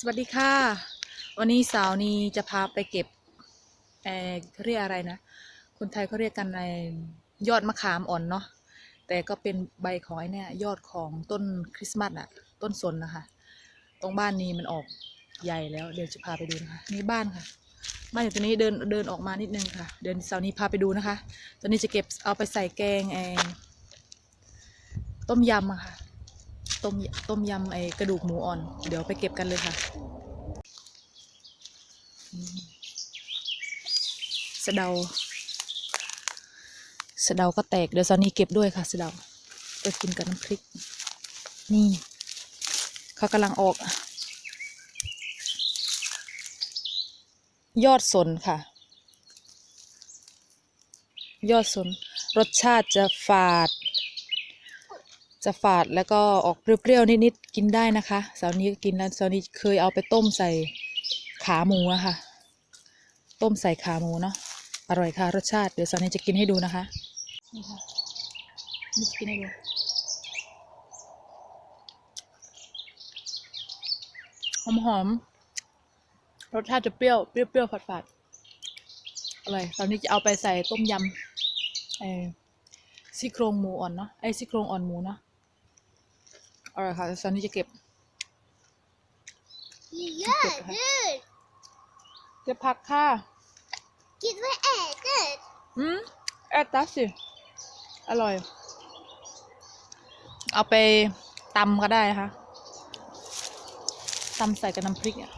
สวัสดีค่ะ วันนี้สาวนีจะพาไปเก็บเออเขาเรียกอะไรนะ คนไทยเขาเรียกกันในยอดมะขามอ่อนเนาะ แต่ก็เป็นใบของไอ้เนี่ยยอดของต้นคริสต์มาสอะต้นสนนะคะ ตรงบ้านนี้มันออกใหญ่แล้ว เดี๋ยวจะพาไปดูนะคะนี่บ้านค่ะ บ้านอยู่ตรงนี้เดินเดินออกมานิดนึงค่ะ เดินสาวนีพาไปดูนะคะ ตอนนี้จะเก็บเอาไปใส่แกงเออต้มยำอะค่ะ ต้มยต้มยำไอ้กระดูกหมูอ่อน เดี๋ยวไปเก็บกันเลยค่ะสะเดาสะเดาก็แตกเดี๋ยวซอนนี่เก็บด้วยค่ะสะเดาไปกินกับน้ำพริก นี่ เขากำลังออก ยอดสนค่ะ ยอดสน รสชาติจะฝาด จะฝาดแล้วก็ออกเปรี้ยวๆนิดๆกินได้นะคะเสาวนี้ก็กินแล้วสาวนี้เคยเอาไปต้มใส่ขาหมูอะค่ะ ต้มใส่ขาหมูเนาะอร่อยค่ะรสชาติ เดี๋ยวเสาวนี้จะกินให้ดูนะคะนี่ค่ะนี่จะกินให้ดูหอมหอมๆรสชาติจะเปรี้ยวเปรี้ยวๆฝาดๆอร่อยตอนนี้จะเอาไปใส่ต้มยำเออซี่โครงหมูอ่อนเนาะไอ้ซี่โครงอ่อนหมูเนาะ อร่อยค่ะตอนนี้จะเก็บ Ja, du! เก็บผักค่ะ Gud vad äter! อืมแอดตัสสิ อร่อย เอาไปตำก็ได้นะคะตำใส่กับน้ำพริกอะ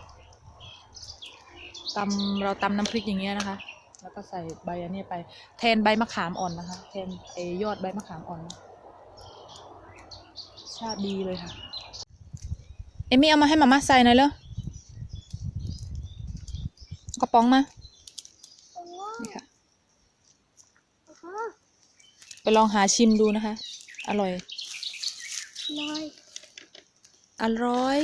ตำเราตำน้ำพริกอย่างเงี้ยนะคะ แล้วก็ใส่ใบอันนี้ไป แทนใบมะขามอ่อนนะคะ แทนไอยอดใบมะขามอ่อนนะ ชาติดีเลยค่ะ เอมี่เอามาให้มาม่าใส่หน่อยเร็วกระป๋องมา นี่ค่ะ ไปลองหาชิมดูนะคะ อร่อย Nej. อร่อย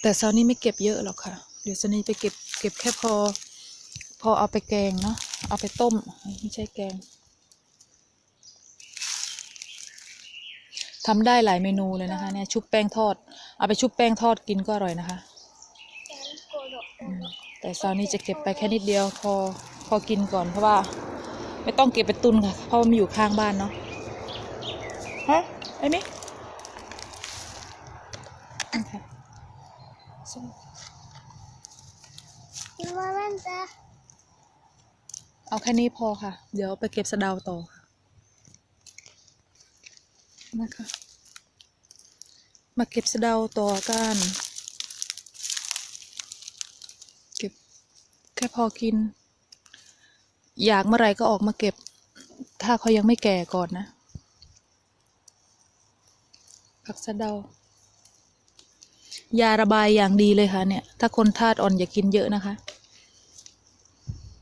แต่ซาวนี้ไม่เก็บเยอะหรอกค่ะ เดี๋ยวซาวนี้ไปเก็บเก็บแค่พอ พอเอาไปแกงเนาะ เอาไปต้ม ไม่ใช่แกง ทำได้หลายเมนูเลยนะคะเนี่ยชุบแป้งทอด เอาไปชุบแป้งทอดกินก็อร่อยนะคะอืมแต่ซาวนี้จะเก็บไปแค่นิดเดียวพอพอกินก่อนเพราะว่า ไม่ต้องเก็บไปตุนค่ะ เพราะว่ามันอยู่ข้างบ้านเนาะฮะไอ้มิโอเค Du må vänta. เอาแค่นี้พอค่ะ เดี๋ยวไปเก็บสะเดาต่อค่ะ นะคะ มาเก็บสะเดาต่อกัน เก็บแค่พอกิน อยากเมื่อไรก็ออกมาเก็บ ถ้าเขายังไม่แก่ก่อนนะ ผักสะเดายาระบายอย่างดีเลยค่ะเนี่ย ถ้าคนธาตุอ่อนอย่ากินเยอะนะคะ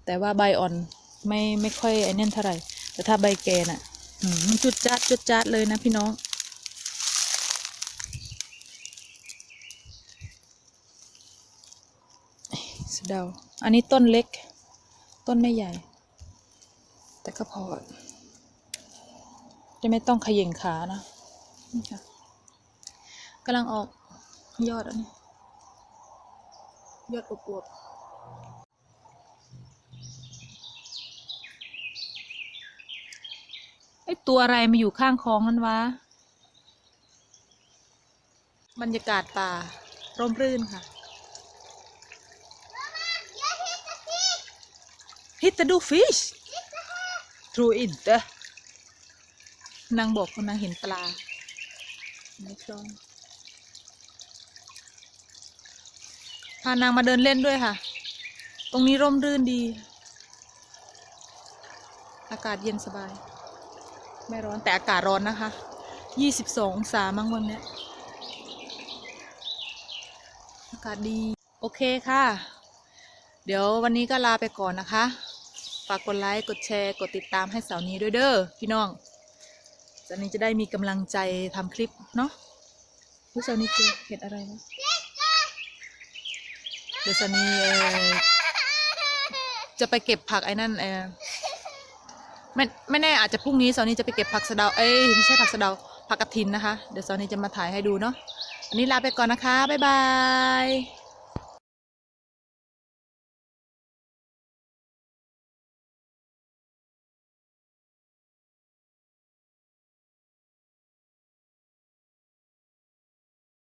แต่ว่าใบอ่อนไม่ไม่ค่อยไอ้นั่นเท่าไหร่ แต่ถ้าใบแก่น่ะ จุดจัดจุดจัดเลยนะพี่น้อง สเดา อันนี้ต้นเล็ก ต้นไม่ใหญ่ แต่ก็พอ จะไม่ต้องขย่งขานะนี่ค่ะกำลังออกยอดอันนี้ ยอดอวบๆ ไอตัวอะไรมาอยู่ข้างคลองนั่นวะ บรรยากาศป่า ร่มรื่นค่ะ Hitta du fish? Tror inte. นางบอกว่านางเห็นปลาในคลองพานางมาเดินเล่นด้วยค่ะ ตรงนี้ร่มรื่นดี อากาศเย็นสบาย ไม่ร้อนแต่อากาศร้อนนะคะยี่สิบสององศามั้งวันเนี้ยอากาศดี โอเคค่ะ เดี๋ยววันนี้ก็ลาไปก่อนนะคะ ฝากกดไลค์ กดแชร์ กดติดตามให้สาวนี้ด้วยเด้อพี่น้องสาวนี้จะได้มีกำลังใจทำคลิปเนาะผู้สาวนี้เจอเห็นอะไรนะเดี๋ยวสาวนี้จะไปเก็บผักไอ้นั่นเออ ไม่ไม่แน่อาจจะพรุ่งนี้สาวนี้จะไปเก็บผักสะเดาเอ้ยไม่ใช่ผักสะเดาผักกระถินนะคะ เดี๋ยวซาวนี้จะมาถ่ายให้ดูเนาะอันนี้ลาไปก่อนนะคะบ๊ายบาย